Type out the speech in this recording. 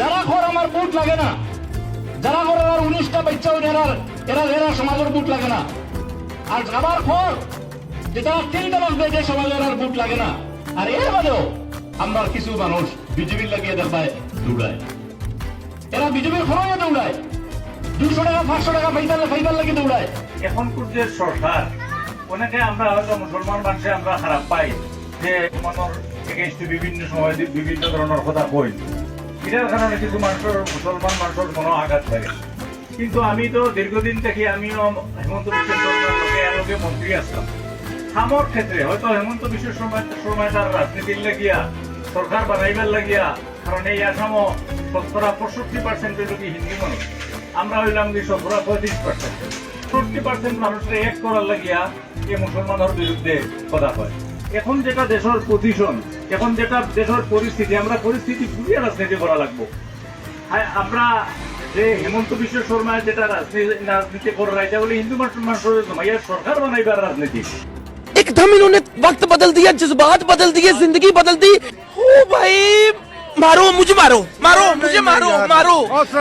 যারা ঘর আমার বুট লাগে না, যারা ঘর আর উনিশটা বাচ্চা ওই এরা এরা সমাজের বুট লাগে না। আর যাবার ঘর যেটা তিনটা বাজবে, যে সমাজের আর বুট লাগে না। আর এর বাদেও আমরা কিছু মানুষ বিজেপির লাগিয়ে দেখায় দৌড়ায় এরা বিজেপির খরচে দৌড়ায়। দুশো টাকা, পাঁচশো টাকা ফাইবার ফাইবার লাগে দৌড়ায়। এখনকার যে সরকার, অনেকে আমরা হয়তো মুসলমান মানুষে আমরা খারাপ পাই যে মানুষ এগেনস্টে বিভিন্ন সময় বিভিন্ন ধরনের কথা কই। এটার কারণে কিছু মানুষের মুসলমান মানুষের মনে আঘাত থাকে কিন্তু আমি তো দীর্ঘদিন থেকে আমিও হেমন্ত বিশ্ব শর্মার মন্ত্রী আসলাম আমার ক্ষেত্রে, হয়তো হেমন্ত বিশ্ব শর্মা শর্মা তার রাজনীতির লাগিয়া সরকার বানাইবার লাগিয়া কারণ এই আসামও শতকরা পঁয়ষট্টি পার্সেন্ট কি হিন্দি মানুষ আমরা হইলাম কি শতকরা পঁয়ত্রিশ পার্সেন্ট ফোরটি পার্সেন্ট মানুষের এক করার লাগিয়া এই মুসলমানের বিরুদ্ধে কথা হয়। এখন যেটা দেশের পজিশন এখন যেটা দেশের পরিস্থিতি আমরা পরিস্থিতি বুঝিয়ে রাজনীতি করা লাগবো হ্যাঁ, আমরা যে হেমন্ত বিশ্ব শর্মা যেটা রাজনীতি রাজনীতি করে এটা বলে হিন্দু মানুষ মানুষের জমাইয়া সরকার বানাইবার রাজনীতি एकदम इन्होंने वक्त बदल दिया जज्बात बदल दिए जिंदगी बदल दी ओ भाई मारो मुझे मारो मारो मुझे मारो मारो